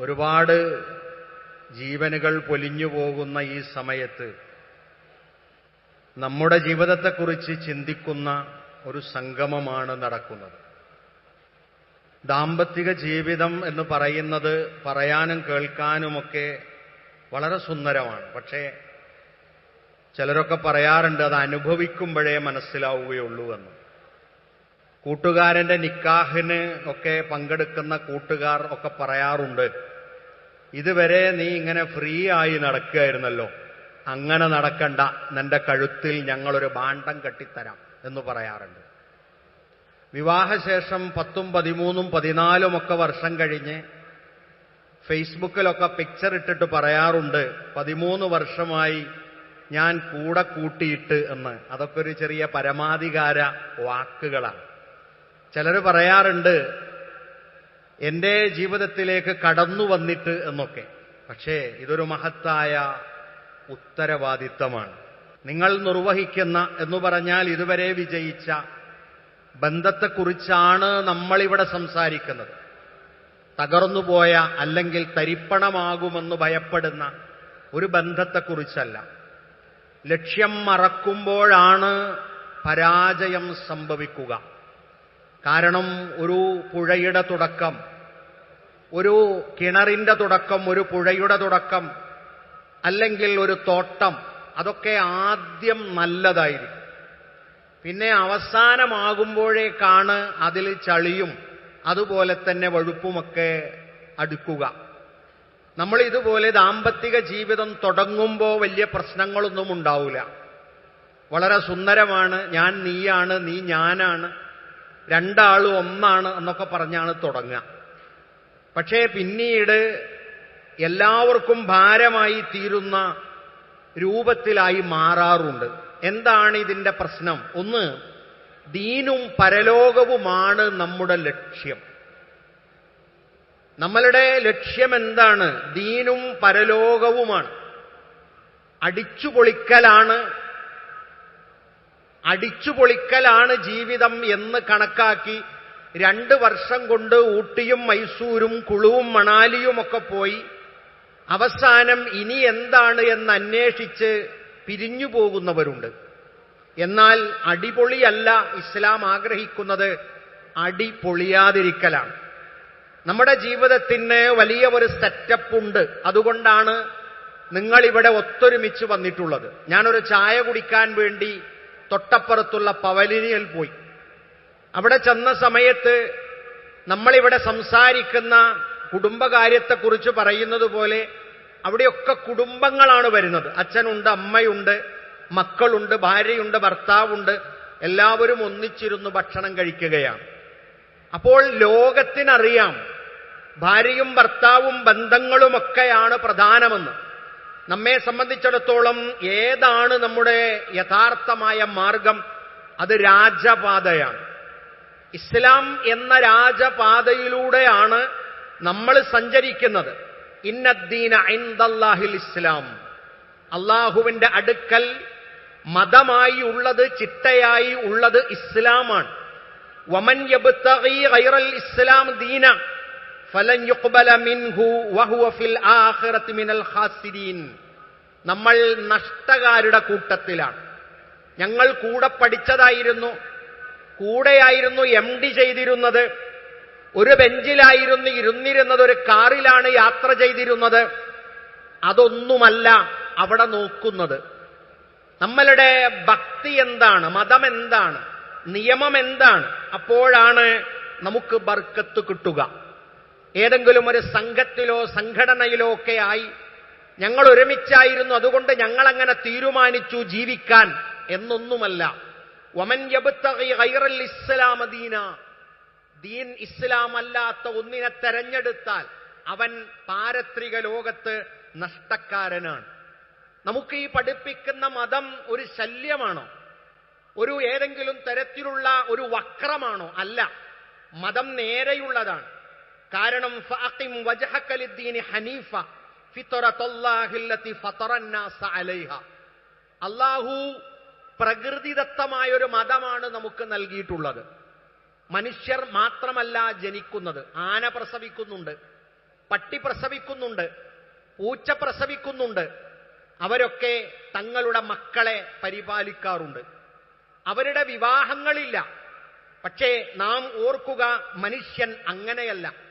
ഒരുപാട് ജീവനുകൾ പൊലിഞ്ഞു പോകുന്ന ഈ സമയത്ത് നമ്മുടെ ജീവിതത്തെക്കുറിച്ച് ചിന്തിക്കുന്ന ഒരു സംഗമമാണ് നടക്കുന്നത്. ദാമ്പത്തിക ജീവിതം എന്ന് പറയുന്നത് പറയാനും കേൾക്കാനുമൊക്കെ വളരെ സുന്ദരമാണ്. പക്ഷേ ചിലരൊക്കെ പറയാറുണ്ട് അത് അനുഭവിക്കുമ്പോഴേ മനസ്സിലാവുകയുള്ളൂ എന്ന്. കൂട്ടുകാരന്റെ നിക്കാഹിന് ഒക്കെ പങ്കെടുക്കുന്ന കൂട്ടുകാർ ഒക്കെ പറയാറുണ്ട് ഇതുവരെ നീ ഇങ്ങനെ ഫ്രീ ആയി നടക്കുകയായിരുന്നല്ലോ. അങ്ങനെ നടക്കണ്ട. നിന്റെ കഴുത്തിൽ ഞങ്ങളൊരു ഭാണ്ഡം കെട്ടിത്തരാം എന്ന് പറയാറുണ്ട്. വിവാഹശേഷം പത്തും പതിമൂന്നും പതിനാലും ഒക്കെ വർഷം കഴിഞ്ഞ് ഫേസ്ബുക്കിലൊക്കെ പിക്ചർ ഇട്ടിട്ട് പറയാറുണ്ട് പതിമൂന്ന് വർഷമായി ഞാൻ കൂടെ കൂട്ടിയിട്ട് എന്ന്. അതൊക്കെ ഒരു ചെറിയ പരമാധികാര വാക്കുകളാണ്. ചിലർ പറയാറുണ്ട് എന്റെ ജീവിതത്തിലേക്ക് കടന്നു വന്നിട്ട് എന്നൊക്കെ. പക്ഷേ ഇതൊരു മഹത്തായ ഉത്തരവാദിത്തമാണ്. നിങ്ങൾ നിർവഹിക്കുന്ന എന്ന് പറഞ്ഞാൽ ഇതുവരെ വിജയിച്ച ബന്ധത്തെക്കുറിച്ചാണ് നമ്മളിവിടെ സംസാരിക്കുന്നത്. തകർന്നുപോയ അല്ലെങ്കിൽ തരിപ്പണമാകുമെന്ന് ഭയപ്പെടുന്ന ഒരു ബന്ധത്തെക്കുറിച്ചല്ല. ലക്ഷ്യം മറക്കുമ്പോഴാണ് പരാജയം സംഭവിക്കുക. കാരണം ഒരു പുഴയുടെ തുടക്കം ഒരു കിണറിന്റെ തുടക്കം ഒരു പുഴയുടെ തുടക്കം അല്ലെങ്കിൽ ഒരു തോട്ടം അതൊക്കെ ആദ്യം നല്ലതായിരിക്കും. പിന്നെ അവസാനമാകുമ്പോഴേക്കാണ് അതിൽ ചളിയും അതുപോലെ തന്നെ വഴുപ്പുമൊക്കെ അടുക്കുക. നമ്മൾ ഇതുപോലെ ദാമ്പത്തിക ജീവിതം തുടങ്ങുമ്പോൾ വലിയ പ്രശ്നങ്ങളൊന്നും ഉണ്ടാവില്ല വളരെ സുന്ദരമാണ് ഞാൻ നീയാണ് നീ ഞാനാണ്. രണ്ടാളും ഒന്നാണ് എന്നൊക്കെ പറഞ്ഞാണ് തുടങ്ങുക. പക്ഷേ പിന്നീട് എല്ലാവർക്കും ഭാരമായി തീരുന്ന രൂപത്തിലായി മാറാറുണ്ട്. എന്താണ് ഇതിന്റെ പ്രശ്നം? ഒന്ന് ദീനും പരലോകവുമാണ് നമ്മുടെ ലക്ഷ്യം. നമ്മളുടെ ലക്ഷ്യം എന്താണ്? ദീനും പരലോകവുമാണ്. അടിച്ചുപൊളിക്കലാണ് അടിച്ചുപൊളിക്കലാണ് ജീവിതം എന്ന് കണക്കാക്കി രണ്ട് വർഷം കൊണ്ട് ഊട്ടിയും മൈസൂരും കുളുവും മണാലിയും ഒക്കെ പോയി. അവസാനം ഇനി എന്താണ് എന്ന് അന്വേഷിച്ച് പിരിഞ്ഞു പോകുന്നവരുണ്ട്. എന്നാൽ അടിപൊളിയല്ല ഇസ്ലാം ആഗ്രഹിക്കുന്നത് അടി പൊളിയാതിരിക്കലാണ് നമ്മുടെ ജീവിതത്തിന് വലിയ ഒരു സെറ്റപ്പ് ഉണ്ട്. അതുകൊണ്ടാണ് നിങ്ങളിവിടെ ഒത്തൊരുമിച്ച് വന്നിട്ടുള്ളത്. ഞാനൊരു ചായ കുടിക്കാൻ വേണ്ടി തൊട്ടപ്പുറത്തുള്ള പവലിനിയിൽ പോയി. അവിടെ ചെന്ന സമയത്ത് നമ്മളിവിടെ സംസാരിക്കുന്ന കുടുംബകാര്യത്തെക്കുറിച്ച് പറയുന്നത് പോലെ അവിടെയൊക്കെ കുടുംബങ്ങളാണ് വരുന്നത്. അച്ഛനുണ്ട് അമ്മയുണ്ട് മക്കളുണ്ട് ഭാര്യയുണ്ട് ഭർത്താവുണ്ട്. എല്ലാവരും ഒന്നിച്ചിരുന്ന് ഭക്ഷണം കഴിക്കുകയാണ്. അപ്പോൾ ലോകത്തിനറിയാം ഭാര്യയും ഭർത്താവും ബന്ധങ്ങളുമൊക്കെയാണ് പ്രധാനമെന്ന്. നമ്മെ സംബന്ധിച്ചിടത്തോളം ഏതാണ് നമ്മുടെ യഥാർത്ഥമായ മാർഗം? അത് രാജപാതയാണ്. ഇസ്ലാം എന്ന രാജപാതയിലൂടെയാണ് നമ്മൾ സഞ്ചരിക്കുന്നത്. ഇന്നദ്ദീന ഐന്ദല്ലാഹിൽ ഇസ്ലാം. അള്ളാഹുവിന്റെ അടുക്കൽ മതമായി ഉള്ളത് ചിട്ടയായി ഉള്ളത് ഇസ്ലാമാണ്. വമൻ യബ് ഇസ്ലാം ദീന. നമ്മൾ നഷ്ടകാരുടെ കൂട്ടത്തിലാണ്. ഞങ്ങൾ കൂടെ പഠിച്ചതായിരുന്നു. കൂടെയായിരുന്നു എം ഡി ചെയ്തിരുന്നത്. ഒരു ബെഞ്ചിലായിരുന്നു ഇരുന്നിരുന്നത്. ഒരു കാറിലാണ് യാത്ര ചെയ്തിരുന്നത്. അതൊന്നുമല്ല അവിടെ നോക്കുന്നത്. നമ്മളുടെ ഭക്തി എന്താണ്? മതം എന്താണ്? നിയമം എന്താണ്? അപ്പോഴാണ് നമുക്ക് ബർക്കത്ത് കിട്ടുക. ഏതെങ്കിലും ഒരു സംഘത്തിലോ സംഘടനയിലോ ഒക്കെ ആയി ഞങ്ങൾ ഒരുമിച്ചായിരുന്നു അതുകൊണ്ട് ഞങ്ങൾ അങ്ങനെ തീരുമാനിച്ചു ജീവിക്കാൻ എന്നൊന്നുമല്ല. വമൻ യബ്തഗി ഇസ്ലാമദീന ഇസ്ലാമ ദീൻ ഇസ്ലാം അല്ലാത്ത ഒന്നിനെ തെരഞ്ഞെടുത്താൽ അവൻ പാരത്രിക ലോകത്ത് നഷ്ടക്കാരനാണ്. നമുക്ക് ഈ പഠിപ്പിക്കുന്ന മതം ഒരു ശല്യമാണോ? ഒരു ഏതെങ്കിലും തരത്തിലുള്ള ഒരു വക്രമാണോ? അല്ല. മതം നേരെയുള്ളതാണ്. കാരണം ഹനീഫ അല്ലാഹു പ്രകൃതിദത്തമായ ഒരു മതമാണ് നമുക്ക് നൽകിയിട്ടുള്ളത്. മനുഷ്യർ മാത്രമല്ല ജനിക്കുന്നത്. ആന പ്രസവിക്കുന്നുണ്ട് പട്ടി പ്രസവിക്കുന്നുണ്ട് പൂച്ച പ്രസവിക്കുന്നുണ്ട്. അവരൊക്കെ തങ്ങളുടെ മക്കളെ പരിപാലിക്കാറുണ്ട്. അവരുടെ വിവാഹങ്ങളില്ല. പക്ഷേ നാം ഓർക്കുക മനുഷ്യൻ അങ്ങനെയല്ല.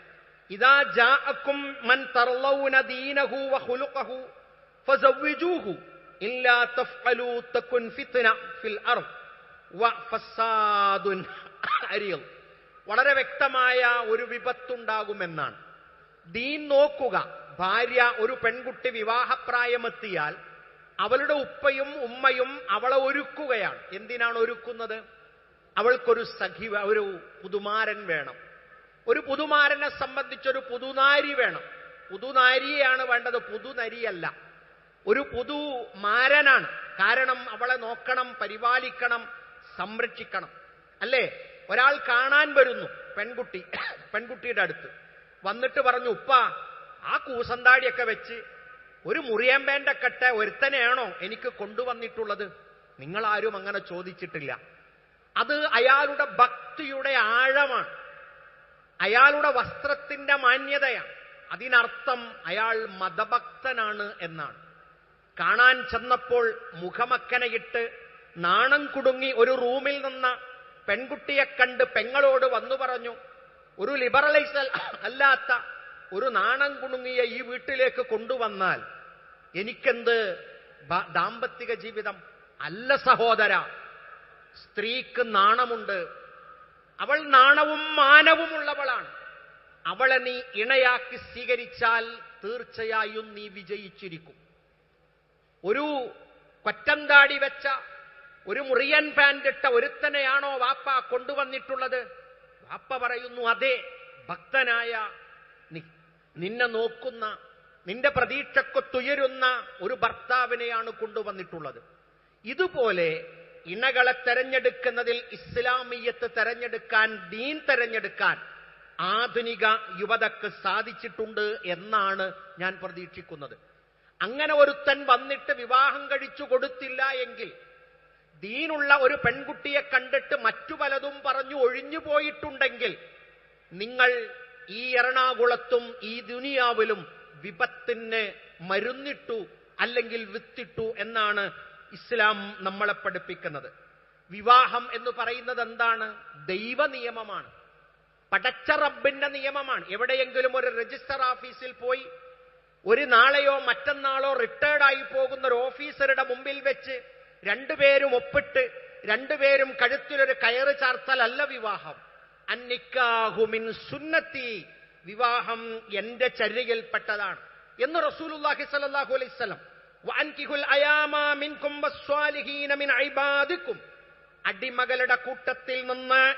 ഇതാ ജാഅക്കും മൻ തർലൗന ദീനഹു വ ഖുലുഖഹു ഫസവ്വിജൂഹു ഇല്ലാ തഫ്അലു തകുൻ ഫിത്ന ഫിൽ അർദ് വ ഫസാദുൻ അരിയൽ വളരെ വ്യക്തമായ ഒരു വിപത്തുണ്ടാകുമെന്നാണ്. ദീൻ നോക്കുക. ഭാര്യ ഒരു പെൺകുട്ടി വിവാഹപ്രായമെത്തിയാൽ അവളുടെ ഉപ്പയും ഉമ്മയും അവളെ ഒരുക്കുകയാണ്. എന്തിനാണ് ഒരുക്കുന്നത്? അവൾക്കൊരു സഖി ഒരു പുതുമാരൻ വേണം. ഒരു പുതുമാരനെ സംബന്ധിച്ചൊരു പുതുനാരി വേണം. പുതുനാരിയെയാണ് വേണ്ടത്. പുതുനരിയല്ല. ഒരു പുതു മാരനാണ് കാരണം അവളെ നോക്കണം പരിപാലിക്കണം സംരക്ഷിക്കണം. അല്ലേ? ഒരാൾ കാണാൻ വരുന്നു പെൺകുട്ടി പെൺകുട്ടിയുടെ അടുത്ത്. വന്നിട്ട് പറഞ്ഞു ഉപ്പ ആ കൂസന്താടിയൊക്കെ വെച്ച് ഒരു മുറിയമ്പേന്റെ കെട്ട ഒരുത്തനെയാണോ എനിക്ക് കൊണ്ടുവന്നിട്ടുള്ളത്? നിങ്ങളാരും അങ്ങനെ ചോദിച്ചിട്ടില്ല. അത് അയാളുടെ ഭക്തിയുടെ ആഴമാണ്. അയാളുടെ വസ്ത്രത്തിന്റെ മാന്യതയാണ്. അതിനർത്ഥം അയാൾ മതഭക്തനാണ് എന്നാണ്. കാണാൻ ചെന്നപ്പോൾ മുഖമക്കനയിട്ട് നാണം കുടുങ്ങി ഒരു റൂമിൽ നിന്ന പെൺകുട്ടിയെ കണ്ട് പെങ്ങളോട് വന്നു പറഞ്ഞു ഒരു ലിബറലൈസ് അല്ലാത്ത ഒരു നാണം കുണുങ്ങിയ ഈ വീട്ടിലേക്ക് കൊണ്ടുവന്നാൽ എനിക്കെന്ത് ദാമ്പത്തിക ജീവിതം? അല്ല സഹോദര സ്ത്രീക്ക് നാണമുണ്ട് അവൾ നാണവും മാനവുമുള്ളവളാണ് അവളെ നീ ഇണയാക്കി സ്വീകരിച്ചാൽ തീർച്ചയായും നീ വിജയിച്ചിരിക്കും. ഒരു കൊറ്റന്താടി വെച്ച ഒരു മുറിയൻ പാന്റ് ഒരുത്തനെയാണോ വാപ്പ കൊണ്ടുവന്നിട്ടുള്ളത്? വാപ്പ പറയുന്നു അതെ ഭക്തനായ നിന്നെ നോക്കുന്ന നിന്റെ പ്രതീക്ഷക്കൊത്തുയരുന്ന ഒരു ഭർത്താവിനെയാണ് കൊണ്ടുവന്നിട്ടുള്ളത്. ഇതുപോലെ ഇണകളെ തെരഞ്ഞെടുക്കുന്നതിൽ ഇസ്ലാമിയത്ത് തെരഞ്ഞെടുക്കാൻ ദീൻ തെരഞ്ഞെടുക്കാൻ ആധുനിക യുവതക്ക് സാധിച്ചിട്ടുണ്ട് എന്നാണ് ഞാൻ പ്രതീക്ഷിക്കുന്നത്. അങ്ങനെ ഒരുത്തൻ വന്നിട്ട് വിവാഹം കഴിച്ചു കൊടുത്തില്ല എങ്കിൽ ദീനുള്ള ഒരു പെൺകുട്ടിയെ കണ്ടിട്ട് മറ്റു പലതും പറഞ്ഞു ഒഴിഞ്ഞു പോയിട്ടുണ്ടെങ്കിൽ നിങ്ങൾ ഈ എറണാകുളത്തും ഈ ദുനിയാവിലും വിപത്തിന് മരുന്നിട്ടു അല്ലെങ്കിൽ വിത്തിട്ടു എന്നാണ് ഇസ്ലാം നമ്മളെ പഠിപ്പിക്കുന്നത്. വിവാഹം എന്ന് പറയുന്നത് എന്താണ്? ദൈവ നിയമമാണ് പടച്ച റബ്ബിന്റെ നിയമമാണ്. എവിടെയെങ്കിലും ഒരു രജിസ്റ്റർ ഓഫീസിൽ പോയി ഒരു നാളെയോ മറ്റന്നാളോ റിട്ടയർഡായി പോകുന്ന ഒരു ഓഫീസറുടെ മുമ്പിൽ വെച്ച് രണ്ടുപേരും ഒപ്പിട്ട് രണ്ടുപേരും കഴുത്തിലൊരു കയറ് ചാർത്തലല്ല വിവാഹം. അന്നിക്കാഹുമിൻ സുന്നത്തി. വിവാഹം എന്റെ ചര്യയിൽപ്പെട്ടതാണ് എന്ന് റസൂലുള്ളാഹി സ്വല്ലല്ലാഹു അലൈഹി അടിമകളുടെ കൂട്ടത്തിൽ നിന്ന്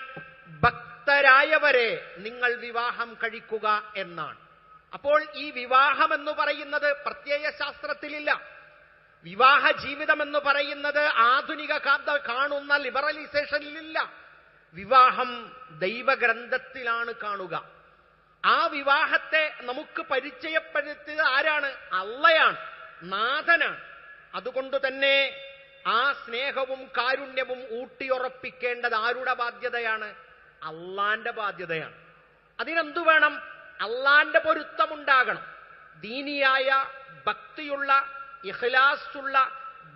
ഭക്തരായവരെ നിങ്ങൾ വിവാഹം കഴിക്കുക എന്നാണ്. അപ്പോൾ ഈ വിവാഹം എന്ന് പറയുന്നത് പ്രത്യയ ശാസ്ത്രത്തിലില്ല. വിവാഹ ജീവിതം എന്ന് പറയുന്നത് ആധുനിക കാണുന്ന ലിബറലൈസേഷനിലില്ല. വിവാഹം ദൈവഗ്രന്ഥത്തിലാണ് കാണുക. ആ വിവാഹത്തെ നമുക്ക് പരിചയപ്പെടുത്തിയത് ആരാണ്? അള്ളയാണ്. നാഥനാണ് അതുകൊണ്ട് തന്നെ ആ സ്നേഹവും കാരുണ്യവും ഊട്ടിയുറപ്പിക്കേണ്ടത് ആരുടെ ബാധ്യതയാണ്? അള്ളാന്റെ ബാധ്യതയാണ്. അതിനെന്തു വേണം? അള്ളാന്റെ പൊരുത്തമുണ്ടാകണം. ദീനിയായ ഭക്തിയുള്ള ഇഖ്ലാസുള്ള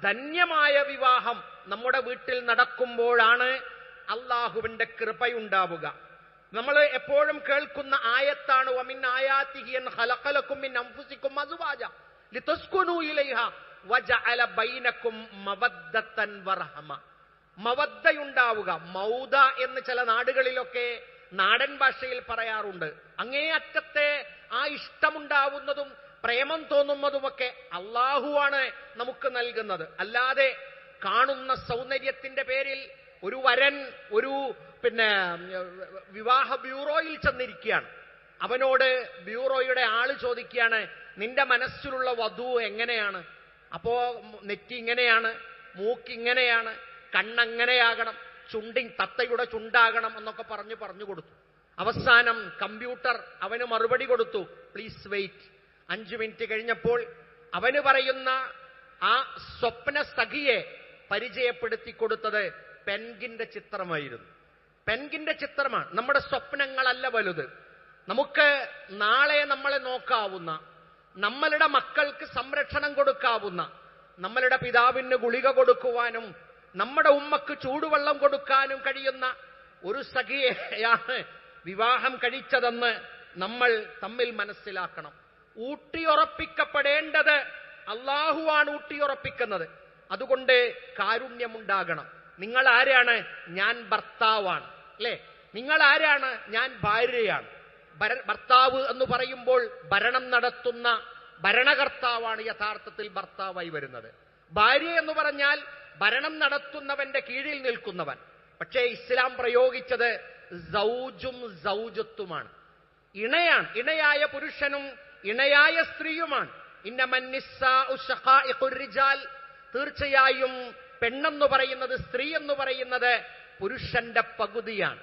ധന്യമായ വിവാഹം നമ്മുടെ വീട്ടിൽ നടക്കുമ്പോഴാണ് അള്ളാഹുവിന്റെ കൃപയുണ്ടാവുക. നമ്മൾ എപ്പോഴും കേൾക്കുന്ന ആയത്താണ് ഒമിൻ ആയാത്തിഹിയൻ ഹലക്കലക്കും മിൻ അൻഫുസിക്കും അസ്വാജ. മവദ്ദയുണ്ടാവുക മൗദ എന്ന് ചില നാടുകളിലൊക്കെ നാടൻ ഭാഷയിൽ പറയാറുണ്ട്. അങ്ങേ അറ്റത്തെ ആ ഇഷ്ടമുണ്ടാവുന്നതും പ്രേമം തോന്നുന്നതുമൊക്കെ അള്ളാഹുവാണ് നമുക്ക് നൽകുന്നത്. അല്ലാതെ കാണുന്ന സൗന്ദര്യത്തിന്റെ പേരിൽ ഒരു വരൻ ഒരു പിന്നെ വിവാഹ ബ്യൂറോയിൽ ചെന്നിരിക്കുകയാണ്. അവനോട് ബ്യൂറോയുടെ ആൾ ചോദിക്കുകയാണ് നിന്റെ മനസ്സിലുള്ള വധു എങ്ങനെയാണ്? അപ്പോ നെറ്റി ഇങ്ങനെയാണ് മൂക്ക് ഇങ്ങനെയാണ് കണ്ണങ്ങനെയാകണം ചുണ്ടി തത്തയുടെ ചുണ്ടാകണം എന്നൊക്കെ പറഞ്ഞു പറഞ്ഞു കൊടുത്തു. അവസാനം കമ്പ്യൂട്ടർ അവന് മറുപടി കൊടുത്തു പ്ലീസ് വെയിറ്റ്. അഞ്ചു മിനിറ്റ് കഴിഞ്ഞപ്പോൾ അവന് പറയുന്ന ആ സ്വപ്ന സഖിയെ പരിചയപ്പെടുത്തി കൊടുത്തത് പെൻഗിന്റെ ചിത്രമായിരുന്നു. പെൻഗിന്റെ ചിത്രമാണ്. നമ്മുടെ സ്വപ്നങ്ങളല്ല വലുത്. നമുക്ക് നാളെ നമ്മളെ നോക്കാവുന്ന നമ്മളുടെ മക്കൾക്ക് സംരക്ഷണം കൊടുക്കാവുന്ന നമ്മളുടെ പിതാവിന് ഗുളിക കൊടുക്കുവാനും നമ്മുടെ ഉമ്മക്ക് ചൂടുവെള്ളം കൊടുക്കാനും കഴിയുന്ന ഒരു സഖിയെയാണ് വിവാഹം കഴിച്ചതെന്ന് നമ്മൾ തമ്മിൽ മനസ്സിലാക്കണം. ഊട്ടിയുറപ്പിക്കപ്പെടേണ്ടത് അള്ളാഹുവാണ് ഊട്ടിയുറപ്പിക്കുന്നത്. അതുകൊണ്ട് കാരുണ്യമുണ്ടാകണം. നിങ്ങൾ ആരാണ് ഞാൻ ഭർത്താവാണ്. അല്ലേ? നിങ്ങൾ ആരാണ് ഞാൻ ഭാര്യയാണ്. ഭര- ഭർത്താവ് എന്ന് പറയുമ്പോൾ ഭരണം നടത്തുന്ന ഭരണകർത്താവാണ് യഥാർത്ഥത്തിൽ ഭർത്താവായി വരുന്നത്. ഭാര്യ എന്ന് പറഞ്ഞാൽ ഭരണം നടത്തുന്നവന്റെ കീഴിൽ നിൽക്കുന്നവൻ. പക്ഷേ ഇസ്ലാം പ്രയോഗിച്ചത് സൗജും സൗജത്വമാണ് ഇണയാണ് ഇണയായ പുരുഷനും ഇണയായ സ്ത്രീയുമാണ്. ഇന്നമന്നിസ്സാഉ ശഖായിഖുർ തീർച്ചയായും പെണ്ണെന്ന് പറയുന്നത് സ്ത്രീ എന്ന് പറയുന്നത് പുരുഷന്റെ പകുതിയാണ്.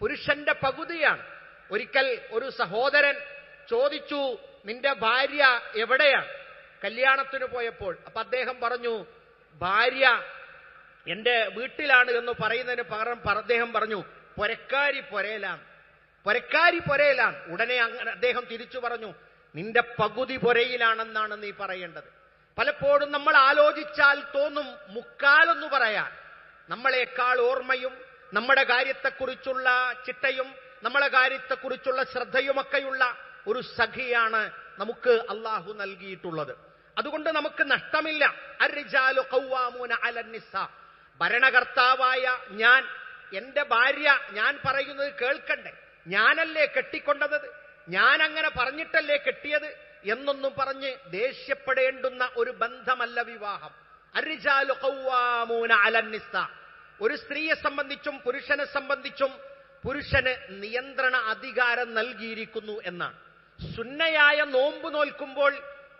പുരുഷന്റെ പകുതിയാണ്. ഒരിക്കൽ ഒരു സഹോദരൻ ചോദിച്ചു നിന്റെ ഭാര്യ എവിടെയാണ്? കല്യാണത്തിന് പോയപ്പോൾ അപ്പൊ അദ്ദേഹം പറഞ്ഞു ഭാര്യ എന്റെ വീട്ടിലാണ് എന്ന് പറയുന്നതിന് പകരം അദ്ദേഹം പറഞ്ഞു പൊരക്കാരി പൊരയിലാണ് പൊരക്കാരി പൊരയിലാണ് ഉടനെ അങ്ങനെ അദ്ദേഹം തിരിച്ചു പറഞ്ഞു നിന്റെ പകുതി പൊരയിലാണെന്നാണ് നീ പറയേണ്ടത്. പലപ്പോഴും നമ്മൾ ആലോചിച്ചാൽ തോന്നും മുക്കാലെന്ന് പറയാൻ. നമ്മളെക്കാൾ ഓർമ്മയും നമ്മുടെ കാര്യത്തെക്കുറിച്ചുള്ള ചിട്ടയും നമ്മുടെ കാര്യത്തെക്കുറിച്ചുള്ള ശ്രദ്ധയുമൊക്കെയുള്ള ഒരു സഖിയാണ് നമുക്ക് അള്ളാഹു നൽകിയിട്ടുള്ളത്. അതുകൊണ്ട് നമുക്ക് നഷ്ടമില്ല. അർരിജാലു ഖവ്വാമൂന അലന്നിസ ഭരണകർത്താവായ ഞാൻ എന്റെ ഭാര്യ ഞാൻ പറയുന്നത് കേൾക്കണ്ടേ? ഞാനല്ലേ കെട്ടിക്കൊണ്ടത്? ഞാൻ അങ്ങനെ പറഞ്ഞിട്ടല്ലേ കെട്ടിയത്? എന്നൊന്നും പറഞ്ഞ് ദേഷ്യപ്പെടേണ്ടുന്ന ഒരു ബന്ധമല്ല വിവാഹം. അരിജാലു ഖവ്വാമൂന അലന്നിസ ഒരു സ്ത്രീയെ സംബന്ധിച്ചും പുരുഷനെ സംബന്ധിച്ചും പുരുഷന് നിയന്ത്രണ അധികാരം നൽകിയിരിക്കുന്നു എന്നാണ്. സുന്നയായ നോമ്പ് നോൽക്കുമ്പോൾ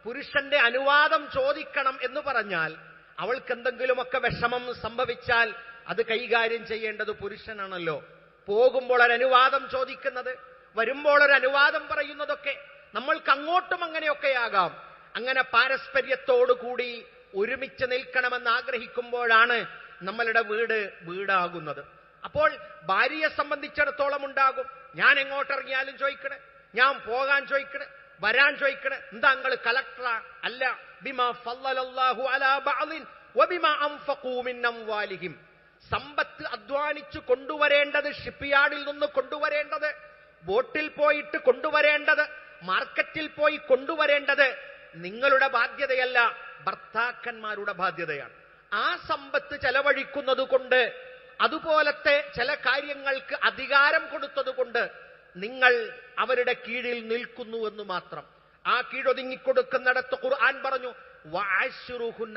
പുരുഷന്റെ അനുവാദം ചോദിക്കണം എന്ന് പറഞ്ഞാൽ അവൾക്ക് എന്തെങ്കിലുമൊക്കെ വിഷമം സംഭവിച്ചാൽ അത് കൈകാര്യം ചെയ്യേണ്ടത് പുരുഷനാണല്ലോ. പോകുമ്പോൾ ഒരു അനുവാദം ചോദിക്കുന്നത് വരുമ്പോൾ ഒരു അനുവാദം പറയുന്നതൊക്കെ നമ്മൾക്ക് അങ്ങോട്ടും അങ്ങനെയൊക്കെയാകാം. അങ്ങനെ പാരസ്പര്യത്തോടുകൂടി ഒരുമിച്ച് നിൽക്കണമെന്ന് ആഗ്രഹിക്കുമ്പോഴാണ് നമ്മളുടെ വീട് വീടാകുന്നത്. അപ്പോൾ ഭാര്യയെ സംബന്ധിച്ചിടത്തോളം ഉണ്ടാകും. ഞാൻ എങ്ങോട്ടിറങ്ങിയാലും ചോദിക്കണേ. ഞാൻ പോകാൻ ചോദിക്കണേ. വരാൻ ചോദിക്കണേ. എന്താ നിങ്ങൾ കലക്ടറാ? അല്ല. ബിമാ ഫല്ലലല്ലാഹു അലാ ബഅലിൻ സമ്പത്ത് അധ്വാനിച്ചു കൊണ്ടുവരേണ്ടത് ഷിപ്പ്യാർഡിൽ നിന്ന് കൊണ്ടുവരേണ്ടത് ബോട്ടിൽ പോയിട്ട് കൊണ്ടുവരേണ്ടത് മാർക്കറ്റിൽ പോയി കൊണ്ടുവരേണ്ടത് നിങ്ങളുടെ ബാധ്യതയല്ല ഭർത്താക്കന്മാരുടെ ബാധ്യതയാണ്. ആ സമ്പത്ത് ചെലവഴിക്കുന്നത് കൊണ്ട് അതുപോലത്തെ ചില കാര്യങ്ങൾക്ക് അധികാരം കൊടുത്തതുകൊണ്ട് നിങ്ങൾ അവരുടെ കീഴിൽ നിൽക്കുന്നു എന്ന് മാത്രം. ആ കീഴൊതുങ്ങിക്കൊടുക്കുന്നിടത്ത് ഖുർആൻ പറഞ്ഞു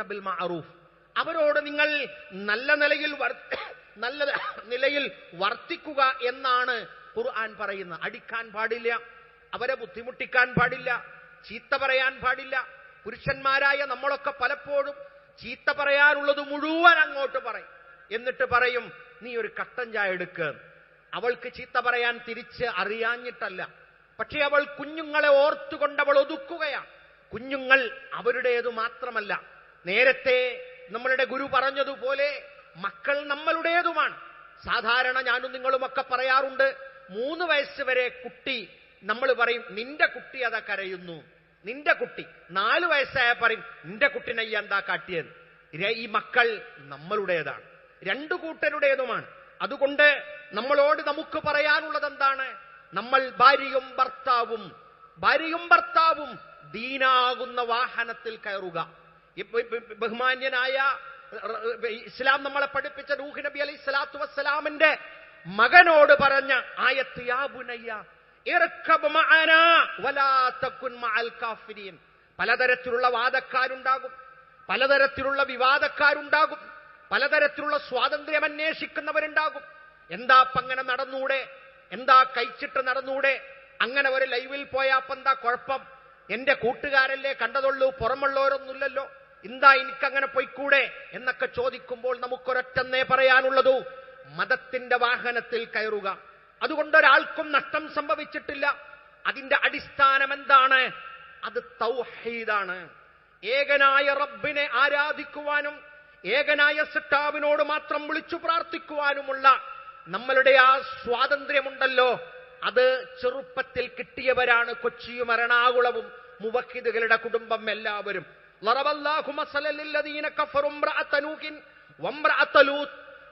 ബിൽ മഅറൂഫ്. അവരോട് നിങ്ങൾ നല്ല നിലയിൽ നല്ല നിലയിൽ വർത്തിക്കുക എന്നാണ് ഖുർആൻ പറയുന്നത്. അടിക്കാൻ പാടില്ല അവരെ ബുദ്ധിമുട്ടിക്കാൻ പാടില്ല ചീത്ത പറയാൻ പാടില്ല. പുരുഷന്മാരായ നമ്മളൊക്കെ പലപ്പോഴും ചീത്ത പറയാനുള്ളത് മുഴുവൻ അങ്ങോട്ട് പറയും. എന്നിട്ട് പറയും നീ ഒരു കട്ടൻ ചായ എടുക്കുക അവൾക്ക് ചീത്ത പറയാൻ തിരിച്ച് അറിയാഞ്ഞിട്ടല്ല. പക്ഷെ അവൾ കുഞ്ഞുങ്ങളെ ഓർത്തുകൊണ്ട് അവൾ ഒതുക്കുകയാണ്. കുഞ്ഞുങ്ങൾ അവരുടേതു മാത്രമല്ല. നേരത്തെ നമ്മളുടെ ഗുരു പറഞ്ഞതുപോലെ മക്കൾ നമ്മളുടേതുമാണ്. സാധാരണ ഞാനും നിങ്ങളുമൊക്കെ പറയാറുണ്ട് മൂന്ന് വയസ്സ് വരെ കുട്ടി നമ്മൾ പറയും നിന്റെ കുട്ടി അതാ കരയുന്നു. നിന്റെ കുട്ടി നാല് വയസ്സായ പറയും നിന്റെ കുട്ടിനെ ഈ എന്താ കാട്ടിയത്? ഈ മക്കൾ നമ്മളുടേതാണ്. രണ്ടു കൂട്ടരുടേതുമാണ്. അതുകൊണ്ട് നമ്മളോട് നമുക്ക് പറയാനുള്ളത് എന്താണ്? നമ്മൾ ഭാര്യയും ഭർത്താവും ഭാര്യയും ഭർത്താവും ദീനാകുന്ന വാഹനത്തിൽ കയറുക. ബഹുമാന്യനായ ഇസ്ലാം നമ്മളെ പഠിപ്പിച്ച റൂഹ് നബി അലൈഹി സ്വലാത്തു വസ്സലാമിന്റെ മകനോട് പറഞ്ഞ ആയത്ത് യാ ബുനയ്യ പലതരത്തിലുള്ള വാദക്കാരുണ്ടാകും. പലതരത്തിലുള്ള വിവാദക്കാരുണ്ടാകും. പലതരത്തിലുള്ള സ്വാതന്ത്ര്യം അന്വേഷിക്കുന്നവരുണ്ടാകും. എന്താ അങ്ങനെ നടന്നൂടെ? എന്താ കഴിച്ചിട്ട് നടന്നൂടെ? അങ്ങനെ ഒരു ലൈവിൽ പോയാപ്പെന്താ കുഴപ്പം? എന്റെ കൂട്ടുകാരല്ലേ കണ്ടതുള്ളൂ പുറമുള്ളവരൊന്നുമില്ലല്ലോ. എന്താ എനിക്കങ്ങനെ പോയിക്കൂടെ? എന്നൊക്കെ ചോദിക്കുമ്പോൾ നമുക്കൊരൊറ്റന്നേ പറയാനുള്ളതു. മതത്തിന്റെ വാഹനത്തിൽ കയറുക. അതുകൊണ്ട് ഒരാൾക്കും നഷ്ടം സംഭവിച്ചിട്ടില്ല. അതിന്റെ അടിസ്ഥാനം എന്താണ്? അത് തൗഹീദാണ്. ഏകനായ റബ്ബിനെ ആരാധിക്കുവാനും ഏകനായ സിട്ടാവിനോട് മാത്രം വിളിച്ചു പ്രാർത്ഥിക്കുവാനുമുള്ള നമ്മളുടെ ആ സ്വാതന്ത്ര്യമുണ്ടല്ലോ. അത് ചെറുപ്പത്തിൽ കിട്ടിയവരാണ് കൊച്ചിയും എറണാകുളവും മുവക്കിദുകളുടെ കുടുംബം എല്ലാവരും.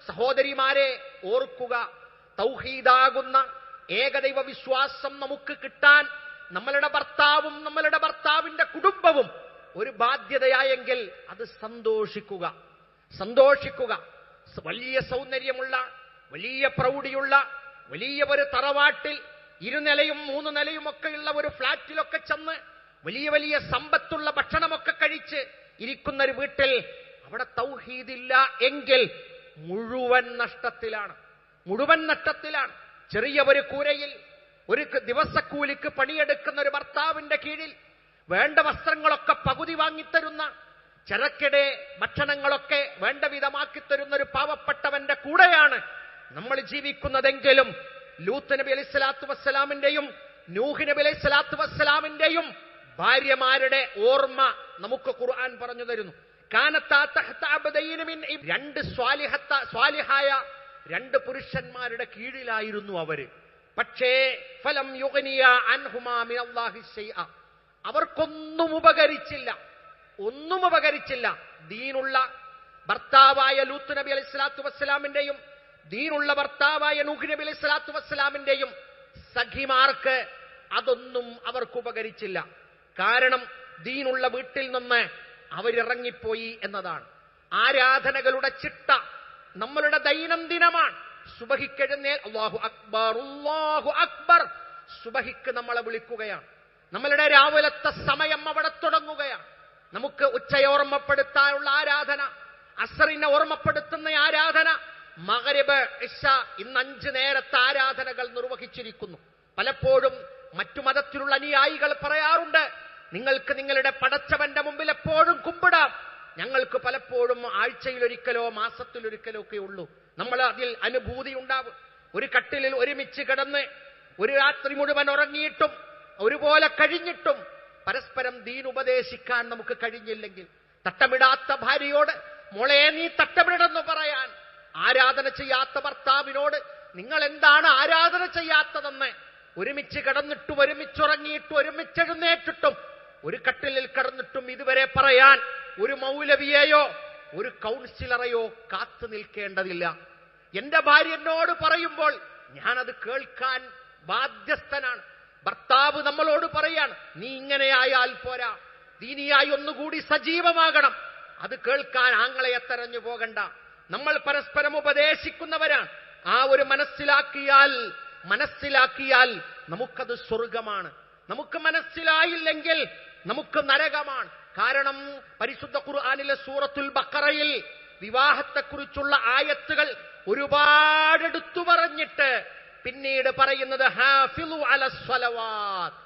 സഹോദരിമാരെ ഓർക്കുക തൗഹീദാകുന്ന ഏകദൈവ വിശ്വാസം നമുക്ക് കിട്ടാൻ നമ്മളുടെ ഭർത്താവും നമ്മളുടെ ഭർത്താവിന്റെ കുടുംബവും ഒരു ബാധ്യതയായെങ്കിൽ അത് സന്തോഷിക്കുക. സന്തോഷിക്കുക. വലിയ സൗന്ദര്യമുള്ള വലിയ പ്രൗഢിയുള്ള വലിയ ഒരു തറവാട്ടിൽ ഇരുനിലയും മൂന്ന് നിലയും ഒക്കെയുള്ള ഒരു ഫ്ളാറ്റിലൊക്കെ ചെന്ന് വലിയ വലിയ സമ്പത്തുള്ള ഭക്ഷണമൊക്കെ കഴിച്ച് ഇരിക്കുന്ന ഒരു വീട്ടിൽ അവിടെ തൗഹീദില്ല എങ്കിൽ മുഴുവൻ നഷ്ടത്തിലാണ്. മുഴുവൻ നഷ്ടത്തിലാണ്. ചെറിയ ഒരു കൂരയിൽ ഒരു ദിവസക്കൂലിക്ക് പണിയെടുക്കുന്ന ഒരു ഭർത്താവിന്റെ കീഴിൽ വേണ്ട വസ്ത്രങ്ങളൊക്കെ പകുതി വാങ്ങിത്തരുന്ന ചരക്കിടെ ഭക്ഷണങ്ങളൊക്കെ വേണ്ട വിധമാക്കി തരുന്ന ഒരു പാവപ്പെട്ടവന്റെ കൂടെയാണ് നമ്മൾ ജീവിക്കുന്നതെങ്കിലും ലൂത്ത് നബി അലൈഹി സ്വലാത്തു വസ്സലാമിന്റെയും നൂഹ് നബി അലൈഹി സ്വലാത്തു വസ്സലാമിന്റെയും ഭാര്യമാരുടെ ഓർമ്മ നമുക്ക് ഖുർആൻ പറഞ്ഞു തരുന്നു. കാനത്താ രണ്ട് സ്വാലിഹത്ത സ്വാലിഹായ രണ്ട് പുരുഷന്മാരുടെ കീഴിലായിരുന്നു അവർ. പക്ഷേ ഫലം യുഗനിയ അൻഹുമാ മിനല്ലാഹി ശൈഅ. അവർക്കൊന്നും ഉപകരിച്ചില്ല. ഒന്നും ഉപകരിച്ചില്ല. ദീനുള്ള ഭർത്താവായ ലൂത്ത് നബി അലൈഹി സ്വലാത്തു വസ്സലാമിന്റെയും ദീനുള്ള ഭർത്താവായ നൂഹ് നബി അലൈഹി സ്വലാത്തു വസ്സലാമിന്റെയും സഖിമാർക്ക് അതൊന്നും അവർക്ക് ഉപകരിച്ചില്ല. കാരണം ദീനുള്ള വീട്ടിൽ നിന്ന് അവരിറങ്ങിപ്പോയി എന്നതാണ്. ആരാധനകളുടെ ചിട്ട നമ്മളുടെ ദൈനംദിനമാണ്. സുബഹിക്കെഴുന്നേൽ അള്ളാഹു അക്ബർ അള്ളാഹു അക്ബർ. സുബഹിക്ക് നമ്മളെ വിളിക്കുകയാണ്. നമ്മളുടെ രാവിലത്തെ സമയം അവിടെ തുടങ്ങുകയാണ്. നമുക്ക് ഉച്ചയോർമ്മപ്പെടുത്താനുള്ള ആരാധന അസറിനെ ഓർമ്മപ്പെടുത്തുന്ന ആരാധന മകരബ് ഇഷ ഇന്ന് അഞ്ച് നേരത്തെ ആരാധനകൾ നിർവഹിച്ചിരിക്കുന്നു. പലപ്പോഴും മറ്റു മതത്തിലുള്ള അനുയായികൾ പറയാറുണ്ട് നിങ്ങൾക്ക് നിങ്ങളുടെ പടച്ചവന്റെ മുമ്പിൽ എപ്പോഴും കുമ്പിടാം. ഞങ്ങൾക്ക് പലപ്പോഴും ആഴ്ചയിലൊരിക്കലോ മാസത്തിലൊരിക്കലോ ഒക്കെ ഉള്ളൂ. നമ്മൾ അതിൽ അനുഭൂതി ഉണ്ടാവും. ഒരു കട്ടിലിൽ ഒരുമിച്ച് കിടന്ന് ഒരു രാത്രി മുഴുവൻ ഉറങ്ങിയിട്ടും ഒരുപോലെ കഴിഞ്ഞിട്ടും പരസ്പരം ദീൻ ഉപദേശിക്കാൻ നമുക്ക് കഴിഞ്ഞില്ലെങ്കിൽ തട്ടമിടാത്ത ഭാര്യയോട് മോളെ നീ തട്ടമിടണമെന്ന് പറയാൻ ആരാധന ചെയ്യാത്ത ഭർത്താവിനോട് നിങ്ങൾ എന്താണ് ആരാധന ചെയ്യാത്തതെന്ന് ഒരുമിച്ച് കിടന്നിട്ടും ഒരുമിച്ചുറങ്ങിയിട്ടും ഒരുമിച്ചെഴുന്നേറ്റിട്ടും ഒരു കട്ടിലിൽ കിടന്നിട്ടും ഇതുവരെ പറയാൻ ഒരു മൗലവിയെയോ ഒരു കൗൺസിലറെയോ കാത്തു നിൽക്കേണ്ടതില്ല. എന്റെ ഭാര്യ എന്നോട് പറയുമ്പോൾ ഞാനത് കേൾക്കാൻ ബാധ്യസ്ഥനാണ്. ഭർത്താവ് നമ്മളോട് പറയാണ് നീ ഇങ്ങനെയായാൽ പോരാ. ദീനിയായി ഒന്നുകൂടി സജീവമാകണം. അത് കേൾക്കാൻ ആങ്ങളെ തെരഞ്ഞു പോകണ്ട. നമ്മൾ പരസ്പരം ഉപദേശിക്കുന്നവരാണ്. ആ ഒരു മനസ്സിലാക്കിയാൽ മനസ്സിലാക്കിയാൽ നമുക്കത് സ്വർഗമാണ് നമുക്ക് മനസ്സിലായില്ലെങ്കിൽ നമുക്ക് നരകമാണ്. കാരണം പരിശുദ്ധ ഖുർആാനിലെ സൂറത്തുൽ ബക്കറയിൽ വിവാഹത്തെക്കുറിച്ചുള്ള ആയത്തുകൾ ഒരുപാട് എടുത്തു പറഞ്ഞിട്ട് പിന്നീട് പറയുന്നത് ഹാഫിലു അല സ്വലവാത്ത്.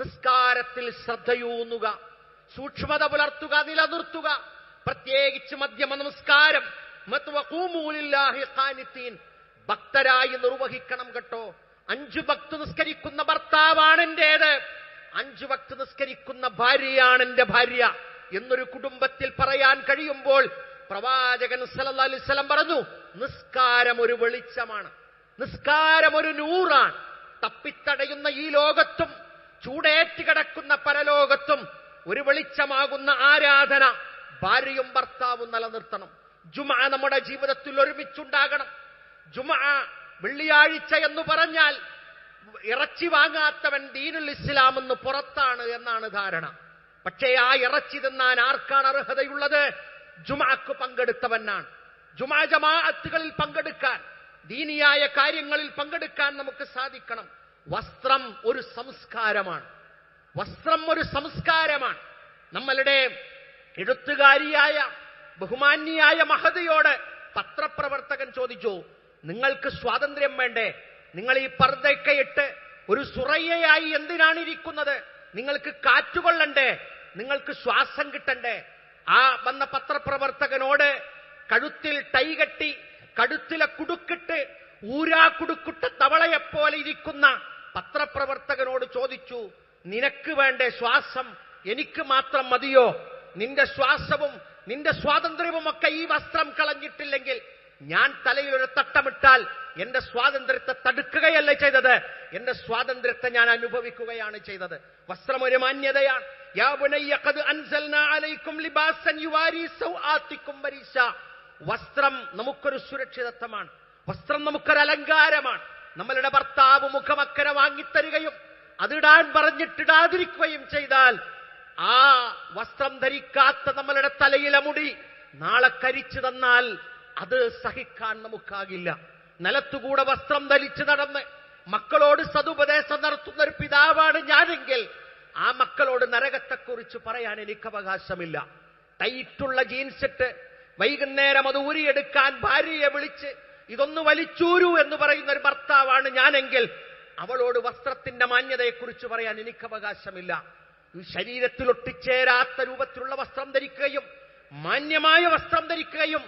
നിസ്കാരത്തിൽ ശ്രദ്ധയൂന്നുക സൂക്ഷ്മത പുലർത്തുക നിലനിർത്തുക. പ്രത്യേകിച്ച് മധ്യമ നമസ്കാരം. ഭക്തരായി നിർവഹിക്കണം കേട്ടോ. അഞ്ചു ഭക്ത് നിസ്കരിക്കുന്ന ഭർത്താവാണ് എന്റേത്. അഞ്ചു വക്ത് നിസ്കരിക്കുന്ന ഭാര്യയാണ് എന്റെ ഭാര്യ എന്നൊരു കുടുംബത്തിൽ പറയാൻ കഴിയുമ്പോൾ പ്രവാചകൻ വസല്ലം പറഞ്ഞു നിസ്കാരം ഒരു വെളിച്ചമാണ്. നിസ്കാരം ഒരു നൂറാണ്. തപ്പിത്തടയുന്ന ഈ ലോകത്തും ചൂടേറ്റ് കിടക്കുന്ന പരലോകത്തും ഒരു വെളിച്ചമാകുന്ന ആരാധന ഭാര്യയും ഭർത്താവും നിലനിർത്തണം. ജുമ നമ്മുടെ ജീവിതത്തിൽ ഒരുമിച്ചുണ്ടാകണം. ജുമ വെള്ളിയാഴ്ച എന്ന് പറഞ്ഞാൽ ഇറച്ചി വാങ്ങാത്തവൻ ദീനുൽ ഇസ്ലാം എന്ന് പുറത്താണ് എന്നാണ് ധാരണ. പക്ഷേ ആ ഇറച്ചി തിന്നാൻ ആർക്കാണ് അർഹതയുള്ളത്? ജുമാക്ക് പങ്കെടുത്തവനാണ്. ജുമാ ജമാഅത്തുകളിൽ പങ്കെടുക്കാൻ ദീനിയായ കാര്യങ്ങളിൽ പങ്കെടുക്കാൻ നമുക്ക് സാധിക്കണം. വസ്ത്രം ഒരു സംസ്കാരമാണ്. വസ്ത്രം ഒരു സംസ്കാരമാണ്. നമ്മളുടെ എഴുത്തുകാരിയായ ബഹുമാന്യായ മഹതിയോട് പത്രപ്രവർത്തകൻ ചോദിച്ചു നിങ്ങൾക്ക് സ്വാതന്ത്ര്യം വേണ്ടേ? നിങ്ങൾ ഈ പർദ്ദയൊക്കെ ഇട്ട് ഒരു സുറയ്യയായി എന്തിനാണ് ഇരിക്കുന്നത് നിങ്ങൾക്ക് കാറ്റുകൊള്ളണ്ടേ? നിങ്ങൾക്ക് ശ്വാസം കിട്ടണ്ടേ? ആ വന്ന പത്രപ്രവർത്തകനോട് കഴുത്തിൽ ടൈ കെട്ടി കഴുത്തിലെ കുടുക്കിട്ട് ഊരാ കുടുക്കിട്ട് തവളയെപ്പോലെ ഇരിക്കുന്ന പത്രപ്രവർത്തകനോട് ചോദിച്ചു നിനക്ക് വേണ്ടേ ശ്വാസം? എനിക്ക് മാത്രം മതിയോ? നിന്റെ ശ്വാസവും നിന്റെ സ്വാതന്ത്ര്യവുമൊക്കെ ഈ വസ്ത്രം കളഞ്ഞിട്ടില്ലെങ്കിൽ ഞാൻ തലയിൽ ഒരു തട്ടമിട്ടാൽ എന്റെ സ്വാതന്ത്ര്യത്തെ തടുക്കുകയല്ല ചെയ്തത്? എന്റെ സ്വാതന്ത്ര്യത്തെ ഞാൻ അനുഭവിക്കുകയാണ് ചെയ്തത്. വസ്ത്രം ഒരു മാന്യതയാണ്. വസ്ത്രം നമുക്കൊരു സുരക്ഷിതത്വമാണ്. വസ്ത്രം നമുക്കൊരു അലങ്കാരമാണ്. നമ്മളുടെ ഭർത്താവ് മുഖമക്കര വാങ്ങിത്തരികയും അതിടാൻ പറഞ്ഞിട്ടിടാതിരിക്കുകയും ചെയ്താൽ ആ വസ്ത്രം ധരിക്കാത്ത നമ്മളുടെ തലയിലെ മുടി നാളെ കരിച്ചു തന്നാൽ അത് സഹിക്കാൻ നമുക്കാകില്ല. നിലത്തുകൂടെ വസ്ത്രം ധരിച്ചു നടന്ന് മക്കളോട് സതുപദേശം നടത്തുന്ന ഒരു പിതാവാണ് ഞാനെങ്കിൽ ആ മക്കളോട് നരകത്തെക്കുറിച്ച് പറയാൻ എനിക്ക് അവകാശമില്ല. ടൈറ്റുള്ള ജീൻസിട്ട് വൈകുന്നേരം അത് ഊരിയെടുക്കാൻ ഭാര്യയെ വിളിച്ച് ഇതൊന്ന് വലിച്ചൂരു എന്ന് പറയുന്ന ഒരു ഭർത്താവാണ് ഞാനെങ്കിൽ അവളോട് വസ്ത്രത്തിന്റെ മാന്യതയെക്കുറിച്ച് പറയാൻ എനിക്ക് അവകാശമില്ല. ശരീരത്തിൽ ഒട്ടിച്ചേരാത്ത രൂപത്തിലുള്ള വസ്ത്രം ധരിക്കുകയും മാന്യമായ വസ്ത്രം ധരിക്കുകയും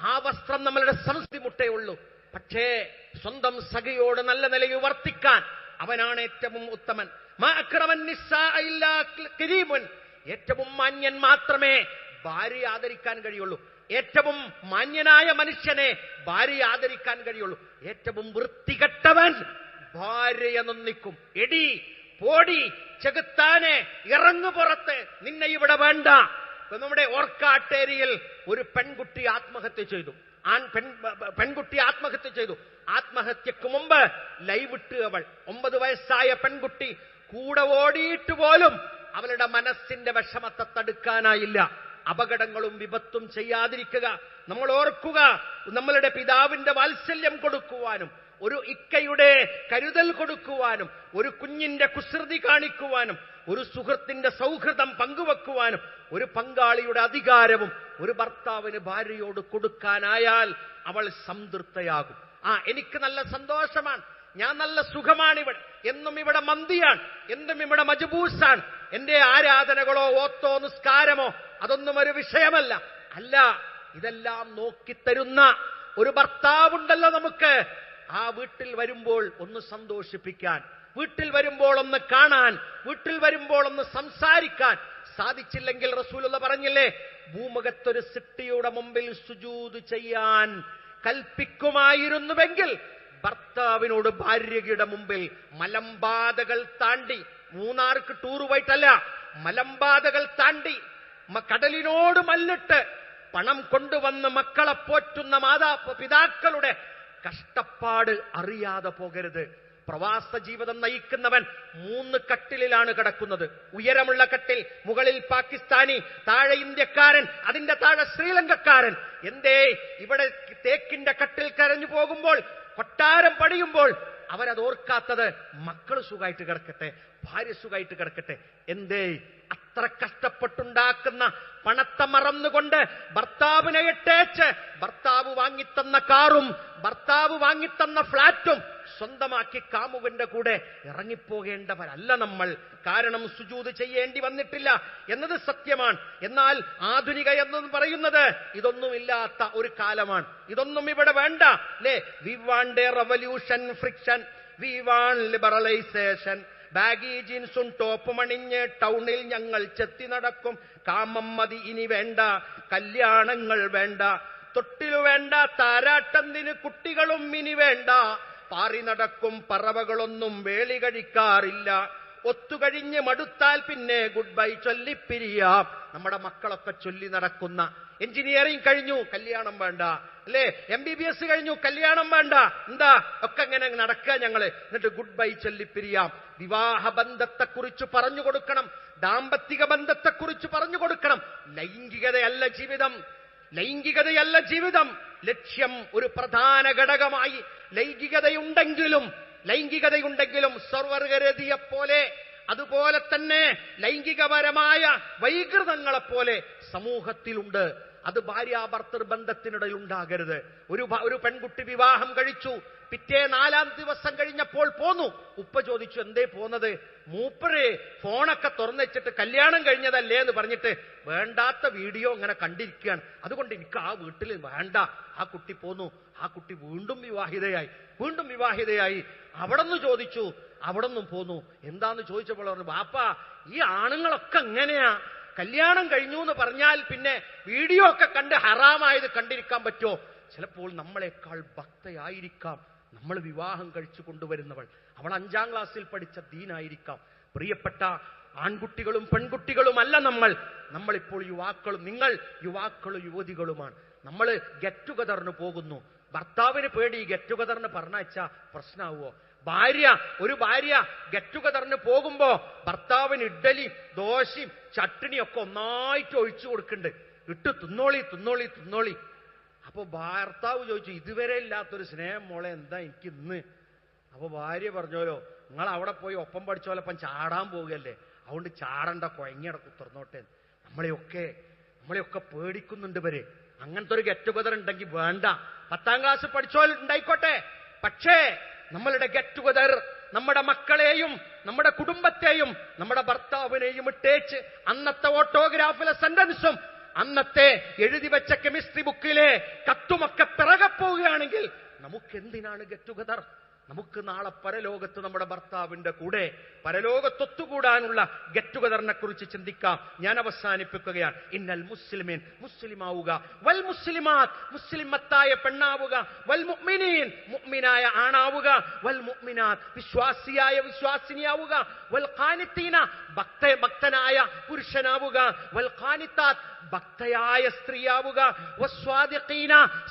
ആ വസ്ത്രം നമ്മളുടെ സംസ്കൃതി മുട്ടയുള്ളൂ പക്ഷേ സ്വന്തം സഖിയോട് നല്ല നിലയിൽ വർത്തിക്കാൻ അവനാണ് ഏറ്റവും ഉത്തമൻ. ഏറ്റവും മാന്യൻ മാത്രമേ ഭാര്യ ആദരിക്കാൻ കഴിയുള്ളൂ. ഏറ്റവും മാന്യനായ മനുഷ്യനെ ഭാര്യ ആദരിക്കാൻ കഴിയുള്ളൂ. ഏറ്റവും വൃത്തികെട്ടവൻ ഭാര്യയെ നന്ദിക്കും. എടി പോടി ചെകുത്താനെ ഇറങ്ങു പുറത്ത്. നിന്നെ ഇവിടെ വേണ്ട. നമ്മുടെ ഓർക്കാട്ടേരിയിൽ ഒരു പെൺകുട്ടി ആത്മഹത്യ ചെയ്തു. ആൺ പെൺ പെൺകുട്ടി ആത്മഹത്യ ചെയ്തു. ആത്മഹത്യക്ക് മുമ്പ് ലൈവിട്ട് അവൾ. ഒമ്പത് വയസ്സായ പെൺകുട്ടി കൂടെ ഓടിയിട്ട് പോലും അവളുടെ മനസ്സിന്റെ വിഷമത്തെ തടുക്കാനായില്ല. അപകടങ്ങളും വിപത്തും ചെയ്യാതിരിക്കുക. നമ്മൾ ഓർക്കുക നമ്മളുടെ പിതാവിന്റെ വാത്സല്യം കൊടുക്കുവാനും ഒരു ഇക്കയുടെ കരുതൽ കൊടുക്കുവാനും ഒരു കുഞ്ഞിന്റെ കുസൃതി കാണിക്കുവാനും ഒരു സുഹൃത്തിന്റെ സൗഹൃദം പങ്കുവെക്കുവാനും ഒരു പങ്കാളിയുടെ അധികാരവും ഒരു ഭർത്താവിന് ഭാര്യയോട് കൊടുക്കാനായാൽ അവൾ സംതൃപ്തയാകും. ആ എനിക്ക് നല്ല സന്തോഷമാണ്. ഞാൻ നല്ല സുഖമാണ് ഇവിടെ എന്നും ഇവിടെ മന്തിയാണ്. എന്നും ഇവിടെ മജബൂസാണ്. എന്റെ ആരാധനകളോ ഓത്തോ നിസ്കാരമോ അതൊന്നും ഒരു വിഷയമല്ല. അല്ല ഇതെല്ലാം നോക്കിത്തരുന്ന ഒരു ഭർത്താവുണ്ടല്ലോ നമുക്ക്. ആ വീട്ടിൽ വരുമ്പോൾ ഒന്ന് സന്തോഷിപ്പിക്കാൻ വീട്ടിൽ വരുമ്പോൾ ഒന്ന് കാണാൻ വീട്ടിൽ വരുമ്പോൾ ഒന്ന് സംസാരിക്കാൻ സാധിച്ചില്ലെങ്കിൽ റസൂലുള്ള പറഞ്ഞില്ലേ ഭൂമുഖത്തൊരു സിട്ടിയുടെ മുമ്പിൽ സുജൂത് ചെയ്യാൻ കൽപ്പിക്കുമായിരുന്നുവെങ്കിൽ ഭർത്താവിനോട് ഭാര്യയുടെ മുമ്പിൽ മലമ്പാതകൾ താണ്ടി മൂന്നാർക്ക് ടൂർ പോയിട്ടല്ല മലമ്പാതകൾ താണ്ടി കടലിനോട് മല്ലിട്ട് പണം കൊണ്ടുവന്ന് മക്കളെ പോറ്റുന്ന മാതാ പിതാക്കളുടെ കഷ്ടപ്പാട് അറിയാതെ പോകരുത്. പ്രവാസ ജീവിതം നയിക്കുന്നവൻ മൂന്ന് കട്ടിലിലാണ് കിടക്കുന്നത്. ഉയരമുള്ള കട്ടിൽ മുകളിൽ പാകിസ്ഥാനി താഴെ ഇന്ത്യക്കാരൻ അതിന്റെ താഴെ ശ്രീലങ്കക്കാരൻ. എന്തേ? ഇവിടെ തേക്കിന്റെ കട്ടിൽ കരഞ്ഞു പോകുമ്പോൾ കൊട്ടാരം പണിയുമ്പോൾ അവരത് ഓർക്കാത്തത് മക്കൾ സുഖമായിട്ട് കിടക്കട്ടെ. ഭാര്യ സുഖമായിട്ട് കിടക്കട്ടെ. എന്തേ? അത്ര കഷ്ടപ്പെട്ടുണ്ടാക്കുന്ന പണത്തെ മറന്നുകൊണ്ട് ഭർത്താവിനെ ഇട്ടേച്ച് ഭർത്താവ് വാങ്ങിത്തന്ന കാറും ഭർത്താവ് വാങ്ങിത്തന്ന ഫ്ളാറ്റും സ്വന്തമാക്കി കാമുവിന്റെ കൂടെ ഇറങ്ങിപ്പോകേണ്ടവരല്ല നമ്മൾ. കാരണം സുജൂത് ചെയ്യേണ്ടി വന്നിട്ടില്ല എന്നത് സത്യമാണ്. എന്നാൽ ആധുനിക എന്ന് പറയുന്നത് ഇതൊന്നുമില്ലാത്ത ഒരു കാലമാണ്. ഇതൊന്നും ഇവിടെ വേണ്ട. അല്ലേ we want revolution friction we want liberalisation baggy ജീൻസും ടോപ്പ് മണിഞ്ഞ് ടൗണിൽ ഞങ്ങൾ ചെത്തി നടക്കും. കാമം മതി ഇനി വേണ്ട. കല്യാണങ്ങൾ വേണ്ട. തൊട്ടിലു വേണ്ട താരാട്ടന്തിന് കുട്ടികളും ഇനി വേണ്ട. പാറി നടക്കും പറവകളൊന്നും വേളി കഴിക്കാറില്ല. ഒത്തുകഴിഞ്ഞ് മടുത്താൽ പിന്നെ ഗുഡ് ബൈ ചൊല്ലിപ്പിരിയാം. നമ്മുടെ മക്കളൊക്കെ ചൊല്ലി നടക്കുന്ന എഞ്ചിനീയറിംഗ് കഴിഞ്ഞു കല്യാണം വേണ്ട. അല്ലേ? എം ബി ബി എസ് കഴിഞ്ഞു. കല്യാണം വേണ്ട. എന്താ? ഒക്കെ ഇങ്ങനെ നടക്കുക ഞങ്ങൾ. എന്നിട്ട് ഗുഡ് ബൈ ചൊല്ലിപ്പിരിയാം. വിവാഹ ബന്ധത്തെക്കുറിച്ച് പറഞ്ഞു കൊടുക്കണം. ദാമ്പത്തിക ബന്ധത്തെക്കുറിച്ച് പറഞ്ഞു കൊടുക്കണം. ലൈംഗികതയല്ല ജീവിതം. ലൈംഗികതയല്ല ജീവിതം. ലക്ഷ്യം ഒരു പ്രധാന ഘടകമായി. ലൈംഗികതയുണ്ടെങ്കിലും ലൈംഗികതയുണ്ടെങ്കിലും സർവർഗരതിയെ പോലെ അതുപോലെ തന്നെ ലൈംഗികപരമായ വൈകൃതങ്ങളെപ്പോലെ സമൂഹത്തിലുണ്ട്. അത് ഭാര്യാഭർത്തൃ ബന്ധത്തിനിടയിൽ ഉണ്ടാകരുത്. ഒരു ഒരു പെൺകുട്ടി വിവാഹം കഴിച്ചു. പിറ്റേ നാലാം ദിവസം കഴിഞ്ഞപ്പോൾ പോന്നു. ഉപ്പ ചോദിച്ചു എന്തേ പോന്നത്? മൂപ്പര് ഫോണൊക്കെ തുറന്നുവെച്ചിട്ട് കല്യാണം കഴിഞ്ഞതല്ലേ എന്ന് പറഞ്ഞിട്ട് വേണ്ടാത്ത വീഡിയോ ഇങ്ങനെ കണ്ടിരിക്കുകയാണ്. അതുകൊണ്ട് എനിക്ക് ആ വീട്ടിൽ വേണ്ട. ആ കുട്ടി പോന്നു. ആ കുട്ടി വീണ്ടും വിവാഹിതയായി. വീണ്ടും വിവാഹിതയായി. അവിടെ നിന്ന് ചോദിച്ചു അവിടെ നിന്നും പോന്നു. എന്താന്ന് ചോദിച്ചപ്പോൾ പറഞ്ഞു ബാപ്പ ഈ ആണുങ്ങളൊക്കെ എങ്ങനെയാ? കല്യാണം കഴിഞ്ഞു എന്ന് പറഞ്ഞാൽ പിന്നെ വീഡിയോ ഒക്കെ കണ്ട് ഹറാമായത് കണ്ടിരിക്കാൻ പറ്റുമോ? ചിലപ്പോൾ നമ്മളെക്കാൾ ഭക്തയായിരിക്കാം. നമ്മൾ വിവാഹം കഴിച്ചു കൊണ്ടുവരുന്നവൾ. അവൾ അഞ്ചാം ക്ലാസ്സിൽ പഠിച്ച ദീനായിരിക്കാം. പ്രിയപ്പെട്ട ആൺകുട്ടികളും പെൺകുട്ടികളുമല്ല നമ്മൾ. നമ്മളിപ്പോൾ യുവാക്കളും നിങ്ങൾ യുവാക്കളും യുവതികളുമാണ്. നമ്മൾ ഗെറ്റ് ടുഗദറിന് പോകുന്നു. ഭർത്താവിന് പേടി ഗെറ്റ് പറഞ്ഞാച്ചാ പ്രശ്നമാവോ ഭാര്യ ഒരു ഭാര്യ ഗെറ്റ് ടുഗദറിന് പോകുമ്പോ ഭർത്താവിന് ഇഡ്ഡലി ദോശയും ചട്ടിണിയും ഒക്കെ ഒന്നായിട്ട് ഒഴിച്ചു കൊടുക്കുന്നുണ്ട്. ഇട്ട് തിന്നോളി തിന്നോളി തിന്നോളി. അപ്പൊ ഭർത്താവ് ചോദിച്ചു ഇതുവരെ ഇല്ലാത്തൊരു സ്നേഹം മോളെ എന്താ എനിക്ക് ഇന്ന്? അപ്പൊ ഭാര്യ പറഞ്ഞോലോ നിങ്ങൾ അവിടെ പോയി ഒപ്പം പഠിച്ചോലപ്പം ചാടാൻ പോവുകയല്ലേ? അതുകൊണ്ട് ചാടണ്ട കുഴങ്ങിയട കുത്തിർന്നോട്ടെ നമ്മളെയൊക്കെ നമ്മളെയൊക്കെ പേടിക്കുന്നുണ്ട് വരെ അങ്ങനത്തെ ഒരു ഗെറ്റ് ടുഗദർ ഉണ്ടെങ്കിൽ വേണ്ട. പത്താം ക്ലാസ് പഠിച്ചോൽ ഉണ്ടായിക്കോട്ടെ. പക്ഷേ നമ്മളുടെ ഗെറ്റ് ടുഗദർ നമ്മുടെ മക്കളെയും നമ്മുടെ കുടുംബത്തെയും നമ്മുടെ ഭർത്താവിനെയും ഇട്ടേച്ച് അന്നത്തെ ഓട്ടോഗ്രാഫിലെ സെന്റൻസും അന്നത്തെ എഴുതി വെച്ച കെമിസ്ട്രി ബുക്കിലെ കത്തുമൊക്കെ പിറകെ പോവുകയാണെങ്കിൽ നമുക്ക് എന്തിനാണ് ഗെറ്റ് ടുഗദർ നമുക്ക് നാളെ പരലോകത്ത് നമ്മുടെ ഭർത്താവിന്റെ കൂടെ പരലോകത്തൊത്തുകൂടാനുള്ള ഗെറ്റ് ടുഗദറിനെ കുറിച്ച് ചിന്തിക്കാം. ഞാൻ അവസാനിപ്പിക്കുകയാണ്. ഇന്നൽ മുസ്ലിമീൻ മുസ്ലിമാവുക. വൽ മുസ്ലിമാത് മുസ്ലിമത്തായ പെണ്ണാവുക. വൽ മുഅ്മിനീൻ മുഅ്മിനായ ആണാവുക. വൽ മുഅ്മിനാത് വിശ്വാസിയായ വിശ്വാസിനിയാവുക. വൽ ഖാനിത്തീന ഭക്ത ഭക്തനായ പുരുഷനാവുക. വൽ ഖാനിത്താത്ത് ഭക്തയായ സ്ത്രീയാവുക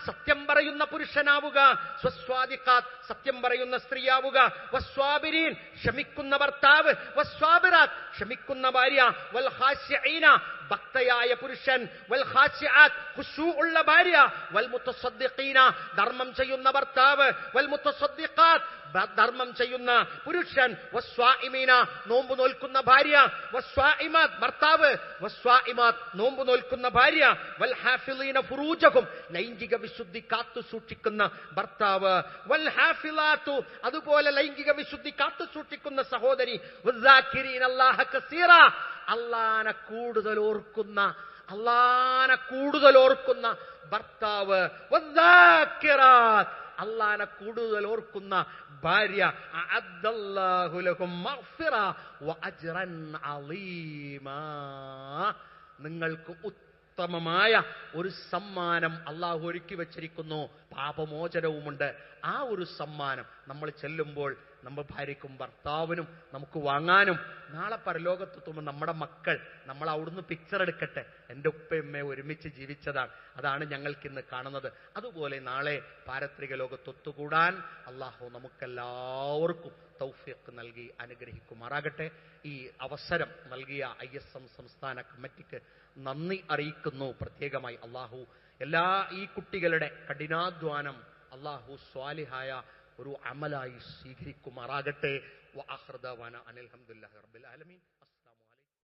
സത്യം പറയുന്ന പുരുഷനാവുക സ്വസ്വാദിഖാത്ത് സത്യം പറയുന്ന സ്ത്രീയാവുക വസ്വാബിരീൻ ക്ഷമിക്കുന്ന ഭർത്താവ് വസ്വാബിറാത്ത് ക്ഷമിക്കുന്ന ഭാര്യ വൽ ഹാസ്യഈന ഭക്തയായ പുരുഷൻ വൽ ഹാസ്യആത്ത് ഖുശൂ ഉള്ള ഭാര്യ വൽ മുത്തസദ്ദിഖീന ധർമ്മം ചെയ്യുന്ന ഭർത്താവ് വൽ മുത്തസദ്ദിഖാത്ത് ബ- ധർമ്മം ചെയ്യുന്ന പുരുഷൻ വസ്വാഇമീന നോമ്പ് നോൽക്കുന്ന ഭാര്യ വസ്വാഇമാത് ഭർത്താവ് വസ്വാഇമാത് നോമ്പ് നോൽക്കുന്ന ഭാര്യ വൽ ഹാഫിളീന ഫുറൂജഹും ലൈംഗിക വിശുദ്ധി കാത്തു സൂക്ഷിക്കുന്ന ഭർത്താവ് വൽ ഹാഫിളാത്തു അതുപോലെ ലൈംഗിക വിശുദ്ധി കാത്തു സൂക്ഷിക്കുന്ന സഹോദരി വസ്സാക്കിരീന അല്ലാഹ കസീറ അള്ളാനെ കൂടുതൽ ഓർക്കുന്ന അള്ളാനെ കൂടുതൽ ഓർക്കുന്ന ഭർത്താവ് അള്ളാനെ കൂടുതൽ ഓർക്കുന്ന ഭാര്യ നിങ്ങൾക്ക് ഉത്തമമായ ഒരു സമ്മാനം അള്ളാഹു ഒരുക്കി വെച്ചിരിക്കുന്നു. പാപമോചനവുമുണ്ട്. ആ ഒരു സമ്മാനം നമ്മൾ ചെല്ലുമ്പോൾ നമ്മുടെ ഭാര്യയ്ക്കും ഭർത്താവിനും നമുക്ക് വാങ്ങാനും നാളെ പരലോകത്തെത്തുമ്പോൾ നമ്മുടെ മക്കൾ നമ്മൾ അവിടുന്ന് പിക്ചർ എടുക്കട്ടെ. എന്റെ ഉപ്പയമ്മയെ ഒരുമിച്ച് ജീവിച്ചതാണ്. അതാണ് ഞങ്ങൾക്ക് ഇന്ന് കാണുന്നത്. അതുപോലെ നാളെ പാരത്രിക ലോകത്തൊത്തുകൂടാൻ അള്ളാഹു നമുക്കെല്ലാവർക്കും തൗഫീഖ് നൽകി അനുഗ്രഹിക്കുമാറാകട്ടെ. ഈ അവസരം നൽകിയ ഐ എസ് എം സംസ്ഥാന കമ്മിറ്റിക്ക് നന്ദി അറിയിക്കുന്നു. പ്രത്യേകമായി അള്ളാഹു എല്ലാ ഈ കുട്ടികളുടെ കഠിനാധ്വാനം അള്ളാഹു സ്വാലിഹായ ഒരു അമലായി സ്വീകരിക്കുമാറാകട്ടെ. വ ആഖിർ ദഅവാന അനിൽ ഹംദുലില്ലാഹി റബ്ബിൽ ആലമീൻ.